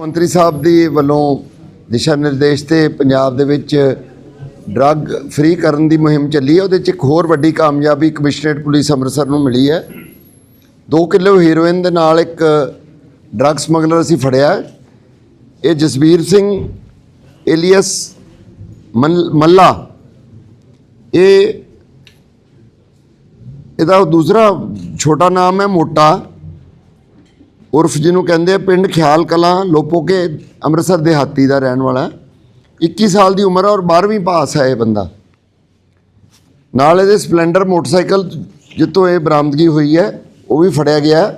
ਮੰਤਰੀ ਸਾਹਿਬ ਦੀ ਵੱਲੋਂ ਦਿਸ਼ਾ ਨਿਰਦੇਸ਼ ਤੇ ਪੰਜਾਬ ਦੇ ਵਿੱਚ ਡਰੱਗ ਫ੍ਰੀ ਕਰਨ ਦੀ ਮੁਹਿੰਮ ਚੱਲੀ ਹੈ। ਉਹਦੇ 'ਚ ਇੱਕ ਹੋਰ ਵੱਡੀ ਕਾਮਯਾਬੀ ਕਮਿਸ਼ਨਰੇਟ ਪੁਲਿਸ ਅੰਮ੍ਰਿਤਸਰ ਨੂੰ ਮਿਲੀ ਹੈ। 2 ਕਿਲੋ ਹੀਰੋਇਨ ਦੇ ਨਾਲ ਇੱਕ ਡਰੱਗ ਸਮਗਲਰ ਅਸੀਂ ਫੜਿਆ ਇਹ ਜਸਵੀਰ ਸਿੰਘ, ਏਲੀਅਸ ਮਲ- ਮੱਲਾ। ਇਹ, ਇਹਦਾ ਦੂਸਰਾ ਛੋਟਾ ਨਾਮ ਹੈ ਮੋਟਾ। ਉਰਫ ਜਿਹਨੂੰ ਕਹਿੰਦੇ ਆ ਪਿੰਡ ਖਿਆਲ ਕਲਾਂ ਲੋਪੋਕੇ ਅੰਮ੍ਰਿਤਸਰ ਦਿਹਾਤੀ ਦਾ ਰਹਿਣ ਵਾਲਾ ਹੈ। 21 ਸਾਲ ਦੀ ਉਮਰ ਹੈ ਔਰ 12ਵੀਂ ਪਾਸ ਹੈ ਇਹ ਬੰਦਾ। ਨਾਲ ਇਹਦੇ ਸਪਲੈਂਡਰ ਮੋਟਰਸਾਈਕਲ ਜਿੱਤੋਂ ਇਹ ਬਰਾਮਦਗੀ ਹੋਈ ਹੈ, ਉਹ ਵੀ ਫੜਿਆ ਗਿਆ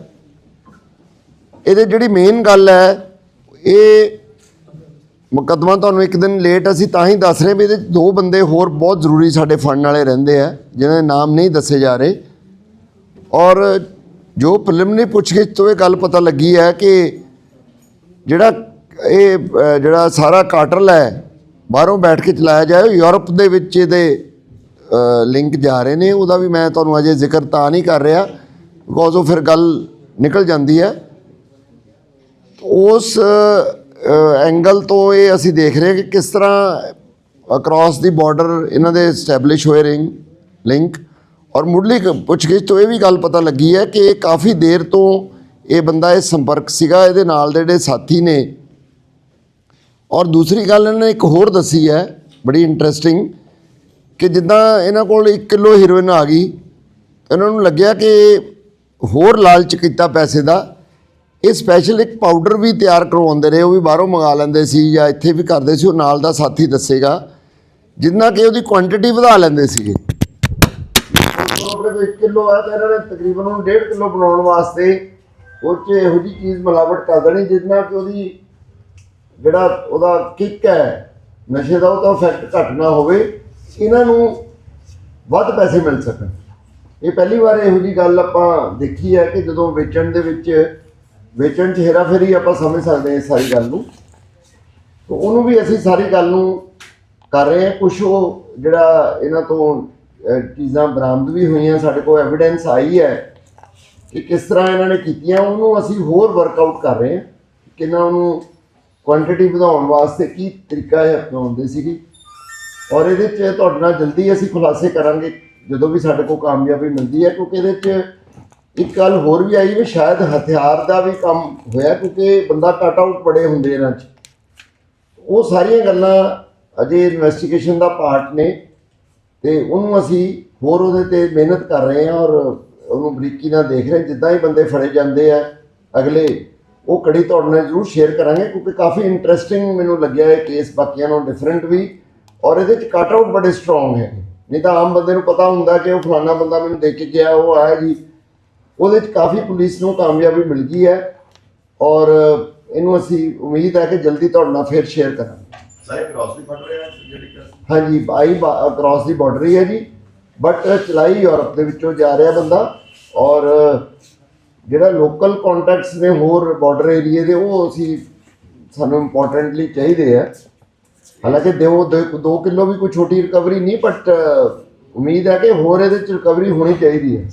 ਇਹਦੇ ਜਿਹੜੀ ਮੇਨ ਗੱਲ ਹੈ, ਇਹ ਮੁਕੱਦਮਾ ਤੁਹਾਨੂੰ ਇੱਕ ਦਿਨ ਲੇਟ ਅਸੀਂ ਤਾਂ ਹੀ ਦੱਸ ਰਹੇ ਵੀ ਇਹਦੇ 'ਚ ਦੋ ਬੰਦੇ ਹੋਰ ਬਹੁਤ ਜ਼ਰੂਰੀ ਸਾਡੇ ਫੜਨ ਵਾਲੇ ਰਹਿੰਦੇ ਆ, ਜਿਹਨਾਂ ਦੇ ਨਾਮ ਨਹੀਂ ਦੱਸੇ ਜਾ ਰਹੇ। ਔਰ ਜੋ ਪ੍ਰੀਲਿਮਿਨਰੀ ਪੁੱਛਗਿੱਛ ਤੋਂ ਇਹ ਗੱਲ ਪਤਾ ਲੱਗੀ ਹੈ ਕਿ ਜਿਹੜਾ ਇਹ ਜਿਹੜਾ ਸਾਰਾ ਕਾਟਲ ਹੈ, ਬਾਹਰੋਂ ਬੈਠ ਕੇ ਚਲਾਇਆ ਜਾਏ ਯੂਰਪ ਦੇ ਵਿੱਚ ਇਹਦੇ ਲਿੰਕ ਜਾ ਰਹੇ ਨੇ। ਉਹਦਾ ਵੀ ਮੈਂ ਤੁਹਾਨੂੰ ਅਜੇ ਜ਼ਿਕਰ ਤਾਂ ਨਹੀਂ ਕਰ ਰਿਹਾ ਬਿਕੋਜ਼ ਉਹ ਫਿਰ ਗੱਲ ਨਿਕਲ ਜਾਂਦੀ ਹੈ। ਉਸ ਐਂਗਲ ਤੋਂ ਇਹ ਅਸੀਂ ਦੇਖ ਰਹੇ ਹਾਂ ਕਿ ਕਿਸ ਤਰ੍ਹਾਂ ਅਕ੍ਰੋਸ ਦੀ ਬਾਰਡਰ ਇਹਨਾਂ ਦੇ ਐਸਟੈਬਲਿਸ਼ ਹੋਏ ਰਿੰਗ ਲਿੰਕ ਔਰ ਮੁੱਢਲੀ ਪੁੱਛਗਿੱਛ ਤੋਂ ਇਹ ਵੀ ਗੱਲ ਪਤਾ ਲੱਗੀ ਹੈ ਕਿ ਇਹ ਕਾਫੀ ਦੇਰ ਤੋਂ ਇਹ ਬੰਦਾ ਇਹ ਸੰਪਰਕ ਸੀਗਾ, ਇਹਦੇ ਨਾਲ ਦੇ ਜਿਹੜੇ ਸਾਥੀ ਨੇ। ਔਰ ਦੂਸਰੀ ਗੱਲ ਇਹਨਾਂ ਨੇ ਇੱਕ ਹੋਰ ਦੱਸੀ ਹੈ, ਬੜੀ ਇੰਟਰਸਟਿੰਗ ਕਿ ਜਿੱਦਾਂ ਇਹਨਾਂ ਕੋਲ 1 ਕਿਲੋ ਹੀਰੋਇਨ ਆ ਗਈ, ਇਹਨਾਂ ਨੂੰ ਲੱਗਿਆ ਕਿ ਹੋਰ ਲਾਲਚ ਕੀਤਾ ਪੈਸੇ ਦਾ। ਇਹ ਸਪੈਸ਼ਲ ਇੱਕ ਪਾਊਡਰ ਵੀ ਤਿਆਰ ਕਰਵਾਉਂਦੇ ਰਹੇ, ਉਹ ਵੀ ਬਾਹਰੋਂ ਮੰਗਾ ਲੈਂਦੇ ਸੀ ਜਾਂ ਇੱਥੇ ਵੀ ਕਰਦੇ ਸੀ, ਉਹ ਨਾਲ ਦਾ ਸਾਥੀ ਦੱਸੇਗਾ, ਜਿੰਨਾ ਕਿ ਉਹਦੀ ਕੁਆਂਟੀਟੀ ਵਧਾ ਲੈਂਦੇ ਸੀਗੇ। ਆਪਣੇ ਕੋਲ 1 ਕਿਲੋ ਹੈ ਤਾਂ ਇਹਨਾਂ ਨੇ ਤਕਰੀਬਨ ਉਹਨੂੰ 1.5 ਕਿਲੋ ਬਣਾਉਣ ਵਾਸਤੇ ਉਹ 'ਚ ਇਹੋ ਜਿਹੀ ਚੀਜ਼ ਮਿਲਾਵਟ ਕਰ ਦੇਣੀ ਜਿੰਨਾ ਕਿ ਉਹਦੀ ਜਿਹੜਾ ਉਹਦਾ ਕਿੱਕ ਹੈ, ਨਸ਼ੇ ਦਾ ਉਹ ਤਾਂ ਇਫੈਕਟ ਘੱਟ ਨਾ ਹੋਵੇ, ਇਹਨਾਂ ਨੂੰ ਵੱਧ ਪੈਸੇ ਮਿਲ ਸਕਣ। ਇਹ ਪਹਿਲੀ ਵਾਰ ਇਹੋ ਜੀ ਗੱਲ ਆਪਾਂ ਦੇਖੀ ਹੈ ਕਿ ਜਦੋਂ ਵੇਚਣ ਦੇ ਵਿੱਚ, ਵੇਚਣ 'ਚ ਹੇਰਾਫੇਰੀ ਆਪਾਂ ਸਮਝ ਸਕਦੇ ਹਾਂ ਸਾਰੀ ਗੱਲ ਨੂੰ। ਤੇ ਉਹਨੂੰ ਵੀ ਅਸੀਂ ਸਾਰੀ ਗੱਲ ਨੂੰ ਕਰ ਰਹੇ ਹਾਂ ਕੁਝ ਉਹ ਜਿਹੜਾ ਇਹਨਾਂ ਤੋਂ ਚੀਜ਼ਾਂ ਬਰਾਮਦ ਵੀ ਹੋਈਆਂ, ਸਾਡੇ ਕੋਲ ਐਵੀਡੈਂਸ ਆਈ ਹੈ ਕਿ ਕਿਸ ਤਰ੍ਹਾਂ ਇਹਨਾਂ ਨੇ ਕੀਤੀਆਂ, ਉਹਨੂੰ ਅਸੀਂ ਹੋਰ ਵਰਕਆਊਟ ਕਰ ਰਹੇ ਹਾਂ ਕਿੰਨਾ ਉਹਨੂੰ ਕੁਆਂਟੀਟੀ ਵਧਾਉਣ ਵਾਸਤੇ ਕੀ ਤਰੀਕਾ ਇਹ ਅਪਣਾਉਂਦੇ ਸੀਗੇ। ਔਰ ਇਹਦੇ 'ਚ ਤੁਹਾਡੇ ਨਾਲ ਜਲਦੀ ਅਸੀਂ ਖੁਲਾਸੇ ਕਰਾਂਗੇ, ਜਦੋਂ ਵੀ ਸਾਡੇ ਕੋਲ ਕਾਮਯਾਬੀ ਮਿਲਦੀ ਹੈ, ਕਿਉਂਕਿ ਇਹਦੇ 'ਚ ਇੱਕ ਗੱਲ ਹੋਰ ਵੀ ਆਈ ਵੀ ਸ਼ਾਇਦ ਹਥਿਆਰ ਦਾ ਵੀ ਕੰਮ ਹੋਇਆ, ਕਿਉਂਕਿ ਬੰਦਾ ਕਟ ਆਊਟ ਬੜੇ ਹੁੰਦੇ ਇਹਨਾਂ 'ਚ। ਉਹ ਸਾਰੀਆਂ ਗੱਲਾਂ ਅਜੇ ਇਨਵੈਸਟੀਗੇਸ਼ਨ ਦਾ ਪਾਰਟ ਨੇ। ਤੇ ਉਹਨੂੰ ਅਸੀਂ ਹੋਰ ਉਹਦੇ ਤੇ ਮਿਹਨਤ ਕਰ ਰਹੇ ਹਾਂ ਔਰ ਉਹਨੂੰ ਬਰੀਕੀ ਨਾਲ ਦੇਖ ਰਹੇ ਹਾਂ। ਜਿੱਦਾਂ ਹੀ ਬੰਦੇ ਫੜੇ ਜਾਂਦੇ ਆ ਅਗਲੇ, ਉਹ ਕੜੀ ਤੁਹਾਡੇ ਨਾਲ ਜ਼ਰੂਰ ਸ਼ੇਅਰ ਕਰਾਂਗੇ ਕਿਉਂਕਿ ਕਾਫੀ ਇੰਟਰਸਟਿੰਗ ਮੈਨੂੰ ਲੱਗਿਆ ਇਹ ਕੇਸ ਬਾਕੀਆਂ ਨਾਲੋਂ ਡਿਫਰੈਂਟ ਵੀ ਔਰ ਇਹਦੇ ਚ ਕੱਟ ਆਊਟ ਬੜੇ ਸਟਰੋਂਗ ਹੈ। ਨਹੀਂ ਤਾਂ ਆਮ ਬੰਦੇ ਨੂੰ ਪਤਾ ਹੁੰਦਾ ਕਿ ਉਹ ਫਲਾਣਾ ਬੰਦਾ ਮੈਨੂੰ ਦੇਖ ਕੇ ਗਿਆ, ਉਹ ਆਇਆ ਜੀ। ਉਹਦੇ ਚ ਕਾਫੀ ਪੁਲਿਸ ਨੂੰ ਕਾਮਯਾਬੀ ਮਿਲ ਗਈ ਹੈ ਔਰ ਇਹਨੂੰ ਅਸੀਂ ਉਮੀਦ ਹੈ ਕਿ ਜਲਦੀ ਤੁਹਾਡੇ ਨਾਲ ਫੇਰ ਸ਼ੇਅਰ ਕਰਾਂਗੇ। ਸਾਰੇ ਕ੍ਰਾਸ ਵੀ ਫੜ ਰਹੇ ਜਿਹੜੀ ਹਾਂਜੀ, ਬਾਈ ਅਕ੍ਰੋਸ ਦੀ ਬਾਰਡਰ ਹੀ ਹੈ ਜੀ। ਬਟ ਚਲਾਈ ਯੂਰਪ ਦੇ ਵਿੱਚੋਂ ਜਾ ਰਿਹਾ ਬੰਦਾ ਔਰ ਜਿਹੜਾ ਲੋਕਲ ਕੰਟੈਕਟਸ ਨੇ ਹੋਰ ਬਾਰਡਰ ਏਰੀਏ ਦੇ, ਉਹ ਅਸੀਂ ਸਾਨੂੰ ਇੰਪੋਰਟੈਂਟਲੀ ਚਾਹੀਦੇ ਆ। ਹਾਲਾਂਕਿ ਦੋ 2 ਕਿਲੋ ਵੀ ਕੋਈ ਛੋਟੀ ਰਿਕਵਰੀ ਨਹੀਂ ਬਟ ਉਮੀਦ ਹੈ ਕਿ ਹੋਰ ਇਹਦੇ ਚ ਰਿਕਵਰੀ ਹੋਣੀ ਚਾਹੀਦੀ ਹੈ।